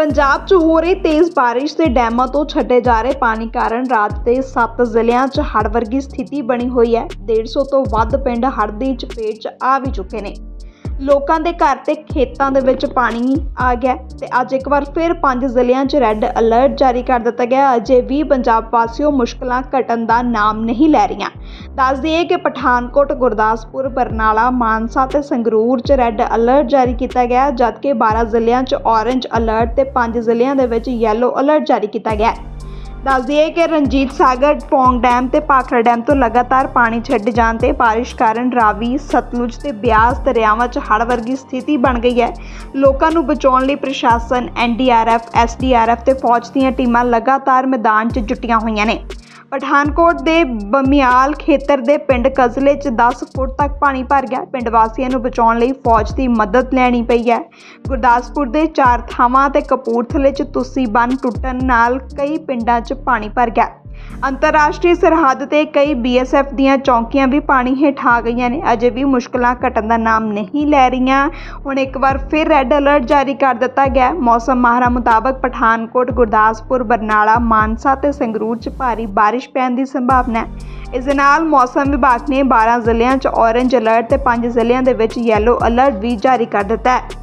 ਪੰਜਾਬ 'ਚ ਹੋ ਰਹੀ ਤੇਜ਼ ਬਾਰਿਸ਼ ਤੇ ਡੈਮਾਂ ਤੋਂ ਛੱਡੇ ਜਾ ਰਹੇ ਪਾਣੀ ਕਾਰਨ ਰਾਜ ਦੇ 7 ਜ਼ਿਲ੍ਹਿਆਂ 'ਚ ਹੜ੍ਹ ਵਰਗੀ ਸਥਿਤੀ ਬਣੀ ਹੋਈ ਹੈ। 150 ਤੋਂ ਵੱਧ ਪਿੰਡ ਹੜ੍ਹ ਦੀ ਚਪੇਟ 'ਚ ਆ ਵੀ ਚੁੱਕੇ ਨੇ। ਲੋਕਾਂ ਦੇ ਘਰ ਤੇ ਖੇਤਾਂ ਦੇ ਵਿੱਚ ਪਾਣੀ ਆ ਗਿਆ ਹੈ ਤੇ ਅੱਜ ਇੱਕ ਵਾਰ ਫਿਰ ਪੰਜ ਜ਼ਿਲ੍ਹਿਆਂ 'ਚ ਰੈੱਡ ਅਲਰਟ ਜਾਰੀ ਕਰ ਦਿੱਤਾ ਗਿਆ ਅਜੇ ਵੀ ਪੰਜਾਬ ਵਾਸੀਓ ਮੁਸ਼ਕਲਾਂ ਘਟਣ ਦਾ ਨਾਮ ਨਹੀਂ ਲੈ ਰਹੀਆਂ। ਦੱਸ ਦਈਏ ਕਿ ਪਠਾਨਕੋਟ, ਗੁਰਦਾਸਪੁਰ, ਬਰਨਾਲਾ, ਮਾਨਸਾ ਤੇ ਸੰਗਰੂਰ 'ਚ ਰੈੱਡ ਅਲਰਟ ਜਾਰੀ ਕੀਤਾ ਗਿਆ ਜਦਕਿ 12 ਜ਼ਿਲ੍ਹਿਆਂ 'ਚ ਔਰੇਂਜ ਅਲਰਟ ਤੇ 5 ਜ਼ਿਲ੍ਹਿਆਂ ਦੇ ਵਿੱਚ ਯੈਲੋ ਅਲਰਟ ਜਾਰੀ ਕੀਤਾ ਗਿਆ ਦੱਸ ਦਈਏ ਕਿ ਰਣਜੀਤ ਸਾਗਰ ਪੌਂਗ ਡੈਮ ਤੇ ਪਾਖੜਾ ਡੈਮ ਤੋਂ ਲਗਾਤਾਰ ਪਾਣੀ ਛੱਡ ਜਾਣ ਤੇ ਬਾਰਿਸ਼ ਕਾਰਨ ਰਾਵੀ, ਸਤਲੁਜ ਤੇ ਬਿਆਸ ਦਰਿਆਵਾਂ 'ਚ ਹੜ੍ਹ ਵਰਗੀ ਸਥਿਤੀ ਬਣ ਗਈ ਹੈ। ਲੋਕਾਂ ਨੂੰ ਬਚਾਉਣ ਲਈ ਪ੍ਰਸ਼ਾਸਨ ਐਨਡੀਆਰਐਫ ਐਸਡੀਆਰਐਫ ਤੇ ਫੌਜ ਦੀਆਂ ਟੀਮਾਂ ਲਗਾਤਾਰ ਮੈਦਾਨ 'ਚ ਜੁਟੀਆਂ ਹੋਈਆਂ ਨੇ। ਪਠਾਨਕੋਟ ਦੇ ਬਮਿਆਲ ਖੇਤਰ ਦੇ ਪਿੰਡ ਕਜ਼ਲੇ 'ਚ 10 ਫੁੱਟ ਤੱਕ ਪਾਣੀ ਭਰ ਗਿਆ। ਪਿੰਡ ਵਾਸੀਆਂ ਨੂੰ ਬਚਾਉਣ ਲਈ ਫੌਜ ਦੀ ਮਦਦ ਲੈਣੀ ਪਈ ਹੈ। ਗੁਰਦਾਸਪੁਰ ਦੇ ਚਾਰ ਥਾਵਾਂ ਤੇ ਕਪੂਰਥਲੇ 'ਚ ਤੁਸੀਂ ਬੰਨ ਟੁੱਟਣ ਨਾਲ ਕਈ ਪਿੰਡਾਂ 'ਚ ਪਾਣੀ ਭਰ ਗਿਆ। ਅੰਤਰਰਾਸ਼ਟਰੀ ਸਰਹੱਦ ਤੇ ਕਈ ਬੀਐਸਐਫ ਦੀਆਂ ਚੌਕੀਆਂ ਵੀ ਪਾਣੀ ਹੇਠ ਆ ਗਈਆਂ ਨੇ। ਅਜੇ ਵੀ ਮੁਸ਼ਕਲਾਂ ਘਟਣ ਦਾ ਨਾਮ ਨਹੀਂ ਲੈ ਰਹੀਆਂ। ਹੁਣ ਇੱਕ ਵਾਰ ਫਿਰ ਰੈੱਡ ਅਲਰਟ ਜਾਰੀ ਕਰ ਦਿੱਤਾ ਗਿਆ ਮੌਸਮ ਮਾਹਰਾਂ ਮੁਤਾਬਕ ਪਠਾਨਕੋਟ, ਗੁਰਦਾਸਪੁਰ, ਬਰਨਾਲਾ, ਮਾਨਸਾ ਤੇ ਸੰਗਰੂਰ 'ਚ ਭਾਰੀ ਬਾਰਿਸ਼ ਪੈਣ ਦੀ ਸੰਭਾਵਨਾ ਹੈ। ਇਸ ਦੇ ਨਾਲ ਮੌਸਮ ਵਿਭਾਗ ਨੇ 12 ਜ਼ਿਲ੍ਹਿਆਂ 'ਚ ਔਰੇਂਜ ਅਲਰਟ ਤੇ 5 ਜ਼ਿਲ੍ਹਿਆਂ ਦੇ ਵਿੱਚ ਯੈਲੋ ਅਲਰਟ ਵੀ ਜਾਰੀ ਕਰ ਦਿੱਤਾ ਹੈ।